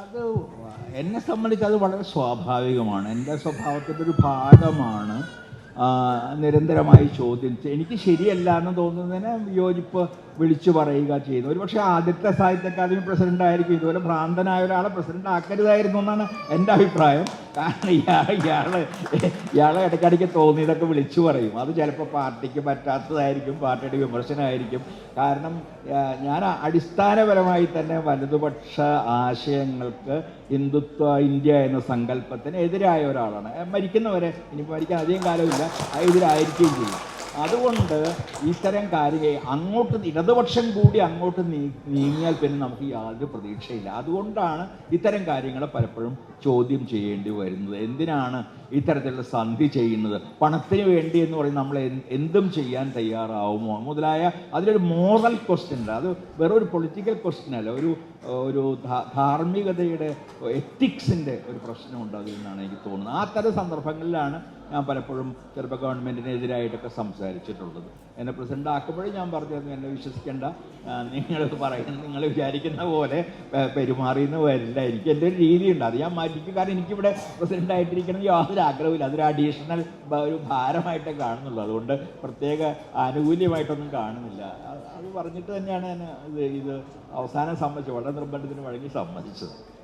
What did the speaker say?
അത് എന്നെ സംബന്ധിച്ച് അത് വളരെ സ്വാഭാവികമാണ്. എന്റെ സ്വഭാവത്തിന്റെ ഒരു ഭാഗമാണ് നിരന്തരമായി ചോദ്യം ചെ- എനിക്ക് ശരിയല്ല എന്ന് തോന്നുന്നതിന് വിയോജിപ്പ് വിളിച്ചു പറയുക ചെയ്യുന്നു ഒരു പക്ഷേ ആദ്യത്തെ സാഹിത്യ അക്കാദമി പ്രസിഡന്റ് ആയിരിക്കും. ഇതുപോലെ ഭ്രാന്തനായ ഒരാളെ പ്രസിഡന്റ് ആക്കരുതായിരുന്നു എന്നാണ് എന്റെ അഭിപ്രായം. കാരണം ഇയാൾ ഇയാൾ ഇയാളെ ഇടയ്ക്കിടയ്ക്ക് തോന്നിയതൊക്കെ വിളിച്ചു പറയും. അത് ചിലപ്പോൾ പാർട്ടിക്ക് പറ്റാത്തതായിരിക്കും പാർട്ടിയുടെ വിമർശനമായിരിക്കും. കാരണം ഞാൻ അടിസ്ഥാനപരമായി തന്നെ വലതുപക്ഷ ആശയങ്ങൾക്ക് ഹിന്ദുത്വ ഇന്ത്യ എന്ന സങ്കല്പത്തിന് എതിരായ ഒരാളാണ്. മരിക്കുന്നവരെ ഇനി മരിക്കാൻ അധികം കാലമില്ല. എതിരായിരിക്കുകയും ചെയ്യും. അതുകൊണ്ട് ഇത്തരം കാര്യങ്ങൾ അങ്ങോട്ട് ഇടതുപക്ഷം കൂടി അങ്ങോട്ട് നീങ്ങിയാൽ പിന്നെ നമുക്ക് യാതൊരു പ്രതീക്ഷയില്ല. അതുകൊണ്ടാണ് ഇത്തരം കാര്യങ്ങളെ പലപ്പോഴും ചോദ്യം ചെയ്യേണ്ടി വരുന്നത്. എന്തിനാണ് ഇത്തരത്തിലുള്ള സന്ധി ചെയ്യുന്നത്? പണത്തിന് വേണ്ടി എന്ന് പറയും നമ്മൾ എന്തും ചെയ്യാൻ തയ്യാറാവുമോ? മുതലായ അതിലൊരു മോറൽ ക്വസ്റ്റ്യൻ ഉണ്ട്. അത് വെറൊരു പൊളിറ്റിക്കൽ ക്വസ്റ്റ്യൻ അല്ല. ഒരു ഒരു ധാർമ്മികതയുടെ എത്തിക്സിന്റെ ഒരു പ്രശ്നമുണ്ട് അതിൽ നിന്നാണ് എനിക്ക് തോന്നുന്നത്. ആ തരം സന്ദർഭങ്ങളിലാണ് ഞാൻ പലപ്പോഴും ചിലപ്പോൾ ഗവൺമെന്റിനെതിരായിട്ടൊക്കെ സംസാരിച്ചിട്ടുള്ളത്. എന്നെ പ്രസിഡന്റ് ആക്കുമ്പോഴേ ഞാൻ പറഞ്ഞിരുന്നു എന്നെ വിശ്വസിക്കേണ്ട. നിങ്ങൾ പറയുന്ന നിങ്ങൾ വിചാരിക്കുന്ന പോലെ പെരുമാറിയെന്ന് വരില്ല. എനിക്ക് എന്റെ ഒരു രീതിയുണ്ട്. അത് ഞാൻ മാറ്റിക്കും. കാരണം എനിക്കിവിടെ പ്രസിഡന്റ് ആയിട്ടിരിക്കണം യാതൊരു ആഗ്രഹമില്ല അതൊരു അഡീഷണൽ ഒരു ഭാരമായിട്ടേ കാണുന്നുള്ളൂ. അതുകൊണ്ട് പ്രത്യേക ആനുകൂല്യമായിട്ടൊന്നും കാണുന്നില്ല. അത് പറഞ്ഞിട്ട് തന്നെയാണ് ഞാൻ ഇത് ഇത് അവസാനം സമ്മതിച്ചത്. വളരെ നിർബന്ധത്തിന് വഴങ്ങി സമ്മതിച്ചത്.